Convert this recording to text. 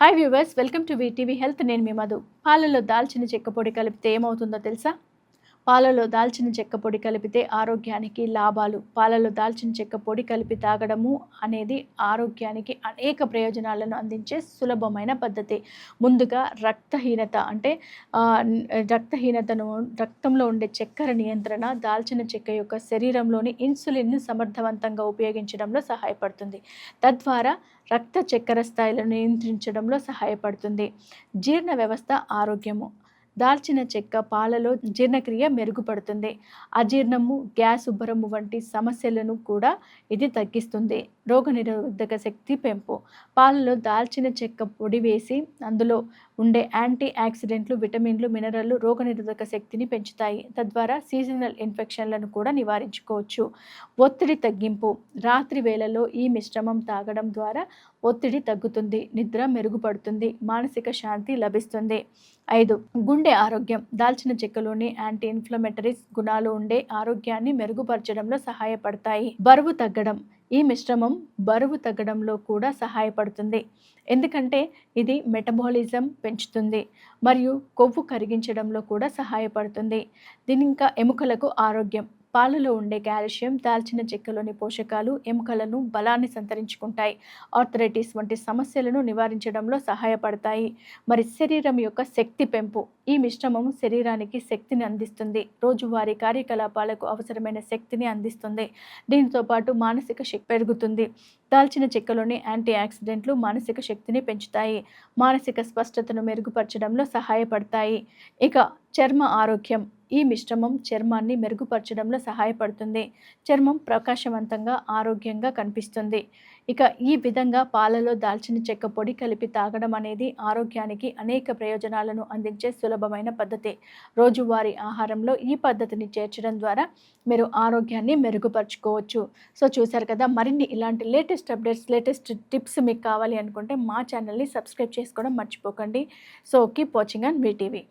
Hi viewers welcome to VTV health నేను మీ మధు. పాలలో దాల్చిన చెక్క పొడి కలిపితే ఏమవుతుందో తెలుసా? పాలలో దాల్చిన చెక్క పొడి కలిపితే ఆరోగ్యానికి లాభాలు. పాలలో దాల్చిన చెక్క పొడి కలిపి తాగడము అనేది ఆరోగ్యానికి అనేక ప్రయోజనాలను అందించే సులభమైన పద్ధతి. ముందుగా రక్తహీనత అంటే రక్తహీనతను రక్తంలో ఉండే చక్కెర నియంత్రణ దాల్చిన చెక్క యొక్క శరీరంలోని ఇన్సులిన్ను సమర్థవంతంగా ఉపయోగించడంలో సహాయపడుతుంది. తద్వారా రక్త చక్కెర స్థాయిలను నియంత్రించడంలో సహాయపడుతుంది. జీర్ణ వ్యవస్థ ఆరోగ్యము. దాల్చిన చెక్క పాలలో జీర్ణక్రియ మెరుగుపడుతుంది. అజీర్ణము గ్యాస్ ఉబ్బరము వంటి సమస్యలను కూడా ఇది తగ్గిస్తుంది. రోగనిరోధక శక్తి పెంపు. పాలలో దాల్చిన చెక్క పొడి వేసి అందులో ఉండే యాంటీ ఆక్సిడెంట్లు విటమిన్లు మినరల్లు రోగనిరోధక శక్తిని పెంచుతాయి. తద్వారా సీజనల్ ఇన్ఫెక్షన్లను కూడా నివారించుకోవచ్చు. ఒత్తిడి తగ్గింపు. రాత్రి వేళలో ఈ మిశ్రమం తాగడం ద్వారా ఒత్తిడి తగ్గుతుంది. నిద్ర మెరుగుపడుతుంది. మానసిక శాంతి లభిస్తుంది. ఐదు. గుండె ఆరోగ్యం. దాల్చిన చెక్కలోని యాంటీ ఇన్ఫ్లమేటరీస్ గుణాలు ఉండే ఆరోగ్యాన్ని మెరుగుపరచడంలో సహాయపడతాయి. బరువు తగ్గడం. ఈ మిశ్రమం బరువు తగ్గడంలో కూడా సహాయపడుతుంది. ఎందుకంటే ఇది మెటబాలిజం పెంచుతుంది మరియు కొవ్వు కరిగించడంలో కూడా సహాయపడుతుంది. దీని ఇంకా ఎముకలకు ఆరోగ్యం. పాలలో ఉండే కాల్షియం దాల్చిన చెక్కలోని పోషకాలు ఎముకలను బలాన్ని సంతరించుకుంటాయి. ఆర్థరైటిస్ వంటి సమస్యలను నివారించడంలో సహాయపడతాయి. మరి శరీరం యొక్క శక్తి పెంపు ఈ మిశ్రమం శరీరానికి శక్తిని అందిస్తుంది. రోజువారీ కార్యకలాపాలకు అవసరమైన శక్తిని అందిస్తుంది. దీంతో పాటు మానసిక శక్తి పెరుగుతుంది. దాల్చిన చెక్కలోని యాంటీ ఆక్సిడెంట్లు మానసిక శక్తిని పెంచుతాయి. మానసిక స్పష్టతను మెరుగుపరచడంలో సహాయపడతాయి. ఇక చర్మ ఆరోగ్యం. ఈ మిశ్రమం చర్మాన్ని మెరుగుపరచడంలో సహాయపడుతుంది. చర్మం ప్రకాశవంతంగా ఆరోగ్యంగా కనిపిస్తుంది. ఇక ఈ విధంగా పాలలో దాల్చిన చెక్క పొడి కలిపి తాగడం అనేది ఆరోగ్యానికి అనేక ప్రయోజనాలను అందించే సులభమైన పద్ధతి. రోజువారీ ఆహారంలో ఈ పద్ధతిని చేర్చడం ద్వారా మీరు ఆరోగ్యాన్ని మెరుగుపరుచుకోవచ్చు. సో చూసారు కదా మరిన్ని ఇలాంటి లేటెస్ట్ అప్డేట్స్ లేటెస్ట్ టిప్స్ మీకు కావాలి అనుకుంటే మా ఛానల్ని సబ్స్క్రైబ్ చేసుకోవడం మర్చిపోకండి. So keep watching and VTV